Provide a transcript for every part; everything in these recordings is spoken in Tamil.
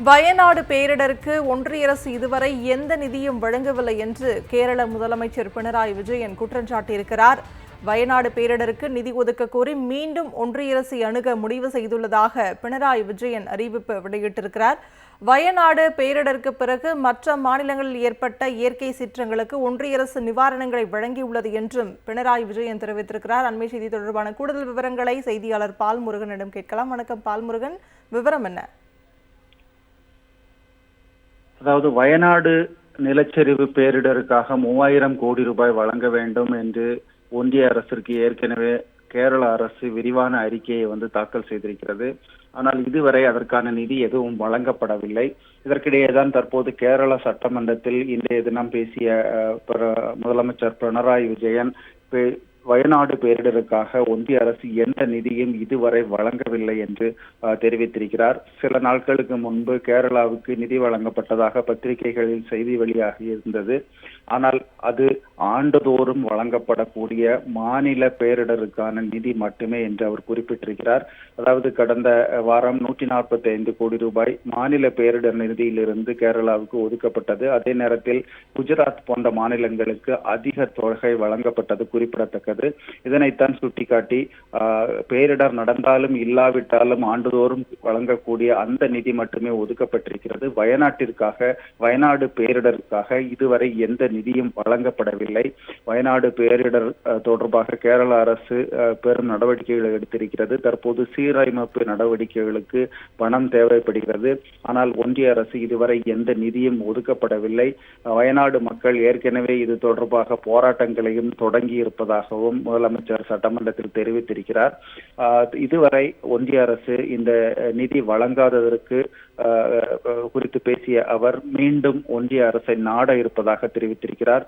வயநாடு பேரிடருக்கு ஒன்றிய அரசு இதுவரை எந்த நிதியும் வழங்கவில்லை என்று கேரள முதலமைச்சர் பினராயி விஜயன் குற்றம் சாட்டியிருக்கிறார். வயநாடு பேரிடருக்கு நிதி ஒதுக்க கோரி மீண்டும் ஒன்றிய அரசை அணுக முடிவு செய்துள்ளதாக பினராயி விஜயன் அறிவிப்பு வெளியிட்டிருக்கிறார். வயநாடு பேரிடருக்கு பிறகு மற்ற மாநிலங்களில் ஏற்பட்ட இயற்கை சீற்றங்களுக்கு ஒன்றிய அரசு நிவாரணங்களை வழங்கியுள்ளது என்றும் பினராயி விஜயன் தெரிவித்திருக்கிறார். அண்மை செய்தி தொடர்பான கூடுதல் விவரங்களை செய்தியாளர் பால்முருகனிடம் கேட்கலாம். வணக்கம் பால்முருகன். விவரம் என்ன? அதாவது வயநாடு நிலச்சரிவு பேரிடருக்காக மூவாயிரம் கோடி ரூபாய் வழங்க வேண்டும் என்று ஒன்றிய அரசிற்கு ஏற்கனவே கேரள அரசு விரிவான அறிக்கையை வந்து தாக்கல் செய்திருக்கிறது. ஆனால் இதுவரை அதற்கான நிதி எதுவும் வழங்கப்படவில்லை. இதற்கிடையே தான் தற்போது கேரள சட்டமன்றத்தில் இன்றைய தினம் பேசிய முதலமைச்சர் பினராயி விஜயன் வயநாடு பேரிடருக்காக ஒன்றிய அரசு எந்த நிதியும் இதுவரை வழங்கவில்லை என்று தெரிவித்திருக்கிறார். சில நாட்களுக்கு முன்பு கேரளாவுக்கு நிதி வழங்கப்பட்டதாக பத்திரிகைகளில் செய்தி வெளியாகி இருந்தது. ஆனால் அது ஆண்டுதோறும் வழங்கப்படக்கூடிய மாநில பேரிடருக்கான நிதி மட்டுமே என்று அவர் குறிப்பிட்டிருக்கிறார். அதாவது கடந்த வாரம் நூற்றி நாற்பத்தி ஐந்து கோடி ரூபாய் மாநில பேரிடர் நிதியிலிருந்து கேரளாவுக்கு ஒதுக்கப்பட்டது. அதே நேரத்தில் குஜராத் போன்ற மாநிலங்களுக்கு அதிக தொகை வழங்கப்பட்டது இருக்கிறது. இதனைத்தான் சுட்டிக்காட்டி பேரிடர் நடந்தாலும் இல்லாவிட்டாலும் ஆண்டுதோறும் வழங்கக்கூடிய அந்த நிதி மட்டுமே ஒதுக்கப்பட்டிருக்கிறது. வயநாட்டிற்காக வயநாடு பேரிடருக்காக இதுவரை எந்த நிதியும் வழங்கப்படவில்லை. வயநாடு பேரிடர் தொடர்பாக கேரள அரசு பெரும் நடவடிக்கைகளை எடுத்திருக்கிறது. தற்போது சீரமைப்பு நடவடிக்கைகளுக்கு பணம் தேவைப்படுகிறது. ஆனால் ஒன்றிய அரசு இதுவரை எந்த நிதியும் ஒதுக்கப்படவில்லை. வயநாடு மக்கள் ஏற்கனவே இது தொடர்பாக போராட்டங்களையும் தொடங்கி இருப்பதாகவும் முதலமைச்சர் சட்டமன்றத்தில் தெரிவித்திருக்கிறார். இதுவரை ஒன்றிய அரசு இந்த நிதி வழங்காததற்கு குறித்து பேசிய அவர் மீண்டும் ஒன்றிய அரசை நாட இருப்பதாக தெரிவித்திருக்கிறார்.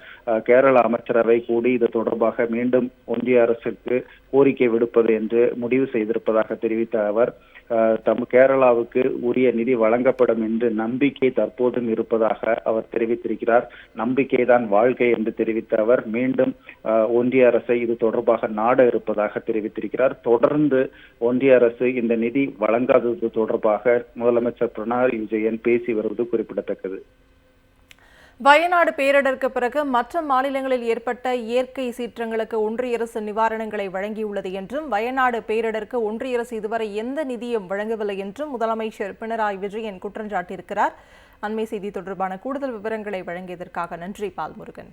கேரள அமைச்சரவை கூடி இது தொடர்பாக மீண்டும் ஒன்றிய அரசுக்கு கோரிக்கை விடுப்பது என்று முடிவு செய்திருப்பதாக தெரிவித்த அவர் தம் கேரளாவுக்கு உரிய நிதி வழங்கப்படும் என்று நம்பிக்கை தற்போதும் இருப்பதாக அவர் தெரிவித்திருக்கிறார். நம்பிக்கைதான் வாழ்க்கை என்று தெரிவித்த அவர் மீண்டும் ஒன்றிய அரசை இது தொடர்பாக நாட இருப்பதாக தெரிவித்திருக்கிறார். தொடர்ந்து ஒன்றிய அரசு இந்த நிதி வழங்காதது தொடர்பாக முதலமைச்சர் பினராயி விஜயன் பேசி வருவது குறிப்பிடத்தக்கது. வயநாடு பேரிடருக்கு பிறகு மற்ற மாநிலங்களில் ஏற்பட்ட இயற்கை சீற்றங்களுக்கு ஒன்றிய அரசு நிவாரணங்களை வழங்கியுள்ளது என்றும் வயநாடு பேரிடருக்கு ஒன்றிய அரசு இதுவரை எந்த நிதியும் வழங்கவில்லை என்றும் முதலமைச்சர் பினராயி விஜயன் குற்றம் சாட்டியிருக்கிறார். அண்மை செய்தி தொடர்பான கூடுதல் விவரங்களை வழங்கியதற்காக நன்றி பால்முருகன்.